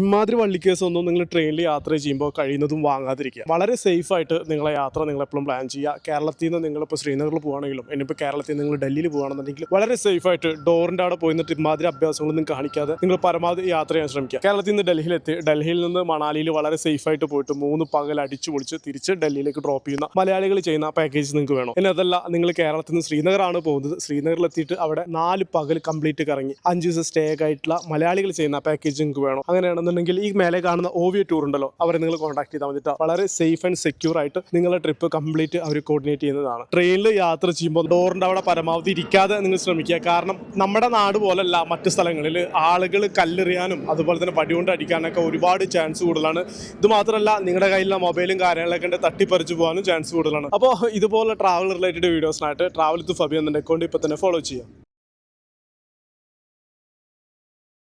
ഇമാതിരി വള്ളിക്കേസ് ഒന്നും നിങ്ങൾ ട്രെയിനിൽ യാത്ര ചെയ്യുമ്പോൾ കഴിയുന്നതും വാങ്ങാതിരിക്കുക. വളരെ സേഫ് ആയിട്ട് നിങ്ങളെ യാത്ര നിങ്ങൾ എപ്പോഴും പ്ലാൻ ചെയ്യുക. കേരളത്തിൽ നിന്ന് നിങ്ങളിപ്പോൾ ശ്രീനഗറിൽ പോകുകയാണെങ്കിലും ഇനിയിപ്പോൾ കേരളത്തിൽ നിന്ന് നിങ്ങൾ ഡൽഹിയിൽ പോകുകയാണെന്നുണ്ടെങ്കിൽ വളരെ സേഫ് ആയിട്ട് ഡോറിന്റെ അവിടെ പോയി നിന്നിട്ട് ഇമാതിരി അഭ്യാസങ്ങളൊന്നും കാണിക്കാതെ നിങ്ങൾ പരമാവധി യാത്ര ചെയ്യാൻ ശ്രമിക്കുക. കേരളത്തിൽ നിന്ന് ഡൽഹിയിലെത്തി ഡൽഹിയിൽ നിന്ന് മണാലിയിൽ വളരെ സേഫ് ആയിട്ട് പോയിട്ട് മൂന്ന് പകൽ അടിച്ചു പൊളിച്ച് തിരിച്ച് ഡൽഹിയിലേക്ക് ഡ്രോപ്പ് ചെയ്യുന്ന മലയാളികൾ ചെയ്യുന്ന പാക്കേജ് നിങ്ങൾക്ക് വേണം. ഇനി അതല്ല നിങ്ങൾ കേരളത്തിൽ നിന്ന് ശ്രീനഗറാണ് പോകുന്നത്. ശ്രീനഗറിലെത്തിയിട്ട് അവിടെ നാല് പകൽ കംപ്ലീറ്റ് കറങ്ങി അഞ്ച് ദിവസം സ്റ്റേ ആയിട്ടുള്ള മലയാളികൾ ചെയ്യുന്ന പാക്കേജ് നിങ്ങൾക്ക് വേണം. അങ്ങനെയാണെന്നുണ്ടെങ്കിൽ ഈ മേലെ കാണുന്ന ഓവിയ ടൂർ ഉണ്ടല്ലോ അവരെ നിങ്ങൾ കോൺടാക്ട് ചെയ്താൽ മതിട്ടാ വളരെ സേഫ് ആൻഡ് സെക്യൂർ ആയിട്ട് നിങ്ങളുടെ ട്രിപ്പ് കംപ്ലീറ്റ് അവർ കോർഡിനേറ്റ് ചെയ്യുന്നതാണ്. ട്രെയിനിൽ യാത്ര ചെയ്യുമ്പോൾ ഡോറിന്റെ അവിടെ പരമാവധി ഇരിക്കാതെ നിങ്ങൾ ശ്രമിക്കുക. കാരണം നമ്മുടെ നാട് പോലല്ല മറ്റു സ്ഥലങ്ങളിൽ ആളുകൾ കല്ലെറിയാനും അതുപോലെ തന്നെ വടികൊണ്ട് അടിക്കാനൊക്കെ ഒരുപാട് ചാൻസ് കൂടുതലാണ്. ഇത് മാത്രമല്ല നിങ്ങളുടെ കയ്യിലുള്ള മൊബൈലും കാര്യങ്ങളൊക്കെ ഉണ്ട് തട്ടിപ്പറിച്ചു പോകാനും ചാൻസ് കൂടുതലാണ്. അപ്പോൾ ഇതുപോലെ ട്രാവൽ റിലേറ്റഡ് വീഡിയോസിനായിട്ട് ട്രാവൽ ടു ഫബി എന്ന അക്കൗണ്ട് ഇപ്പോൾ തന്നെ ഫോളോ ചെയ്യാം.